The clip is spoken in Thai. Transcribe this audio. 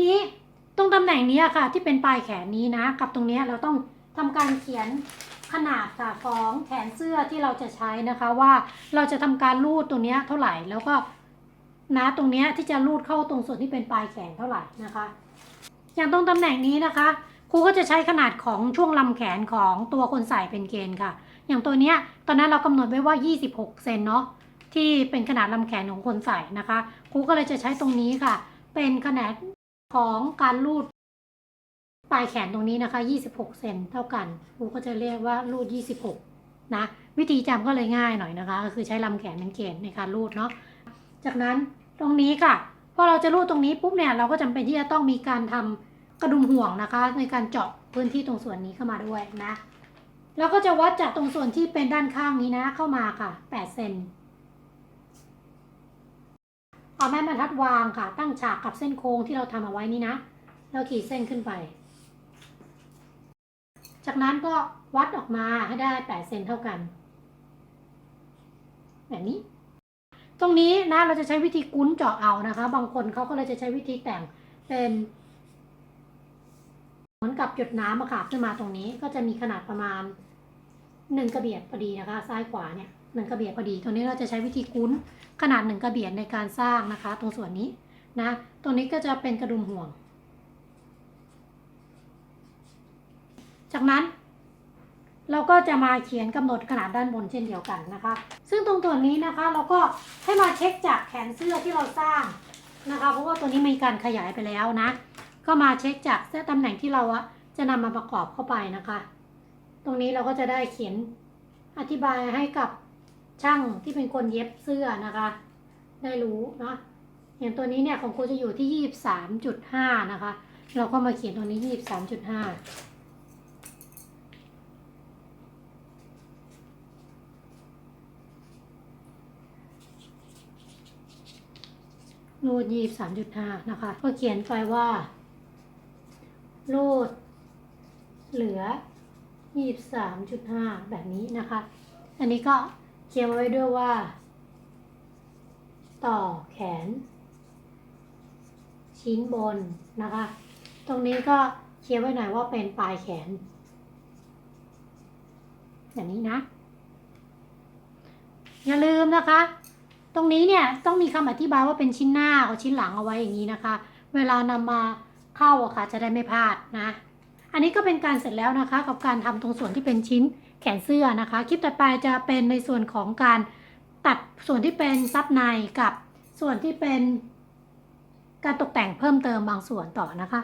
นี้ตรงตำแหน่งนี้ค่ะ ที่เป็นปลายแขนนี้นะ กับตรงนี้เราต้องทำการเขียนขนาดค่ะของแขนเสื้อที่เราจะใช้นะคะว่าเราจะทำการรูดตรงนี้เท่าไหร่แล้วก็นะตรงนี้ที่จะรูดเข้าตรงส่วนที่เป็นปลายแขนเท่าไหร่นะคะ อย่างตรงตำแหน่งนี้นะคะครูก็จะใช้ขนาดของช่วงลำแขนของตัวคนใส่เป็นเกณฑ์ค่ะ อย่างตัวเนี้ยตอนนั้นเรากำหนดไว้ว่า 26 เซนเนาะที่เป็นขนาดลำแขนของคนใส่นะคะครูก็เลยจะใช้ตรงนี้ค่ะ เป็นขนาด ของการรูดปลายแขนตรงนี้นะคะ 26 เซนเท่ากันครูก็จะเรียกว่ารูด 26 นะ วิธีจำก็เลยง่ายหน่อยนะคะ ก็คือใช้ลำแขนเป็นเกณฑ์ในการรูดเนาะ จากนั้นตรงนี้ค่ะ พอเราจะรูดตรงนี้ปุ๊บเนี่ย เราก็จำเป็นที่จะต้องมีการทำกระดุมห่วงนะคะ ในการเจาะพื้นที่ตรงส่วนนี้เข้ามาด้วยนะ แล้วก็จะวัดจากตรงส่วนที่เป็นด้านข้างนี้นะ เข้ามาค่ะ 8 เซน เอาแม่บรรทัดวางค่ะ ตั้งฉากกับเส้นโค้งที่เราทำเอาไว้นี่นะแล้วขีดเส้นขึ้นไป จากนั้นก็วัดออกมาให้ได้ 8 เซนเท่ากัน แบบนี้ ตรงนี้นะเราจะใช้วิธีกุ้นเจาะเอานะคะ บางคนเขาก็เลยจะใช้วิธีแต่งเป็นเหมือนกับหยดน้ำอะค่ะขึ้นมาตรงนี้ ก็จะมีขนาดประมาณหนึ่งกระเบียดพอดีนะคะ ซ้ายขวาเนี่ย หนึ่งกระเบียดพอดี ตรงนี้เราจะใช้วิธีกุ้นขนาดหนึ่งกระเบียดในการสร้างนะคะ ตรงส่วนนี้นะ ตรงนี้ก็จะเป็นกระดุมห่วง จากนั้น เราก็จะมาเขียนกำหนดขนาดด้านบนเช่นเดียวกันนะคะ ซึ่งตรงตัวนี้นะคะเราก็ให้มาเช็คจากแขนเสื้อที่เราสร้างนะคะ เพราะว่าตัวนี้มีการขยายไปแล้วนะ ก็มาเช็คจากเส้นตำแหน่งที่เราอะจะนำมาประกอบเข้าไปนะคะ ตรงนี้เราก็จะได้เขียนอธิบายให้กับ ช่างที่เป็นคนเย็บเสื้อนะคะ ได้รู้เนาะอย่างตัวนี้เนี่ยของครูจะอยู่ที่ยี่สามจุดห้านะคะ เราก็มาเขียนตรงนี้ยี่สามจุดห้ารูดยี่สามจุดห้านะคะ ก็เขียนไปว่า รูดเหลือยี่สามจุดห้าแบบนี้นะคะ อันนี้ก็ เขียนไว้ด้วยว่า ต่อแขน ชิ้นบนนะคะ ตรงนี้ก็เขียนไว้หน่อยว่าเป็นปลายแขน อย่างนี้นะ อย่าลืมนะคะ ตรงนี้เนี่ยต้องมีคำอธิบายว่าเป็นชิ้นหน้ากับชิ้นหลังเอาไว้อย่างนี้นะคะ เวลานำมาเข้าอะค่ะจะได้ไม่พลาดนะ อันนี้ก็เป็นการเสร็จแล้วนะคะ กับการทำตรงส่วนที่เป็นชิ้นแขนเสื้อนะคะ คลิปต่อไปจะเป็นในส่วนของการตัดส่วนที่เป็นซับในกับส่วนที่เป็นการตกแต่งเพิ่มเติมบางส่วนต่อนะคะ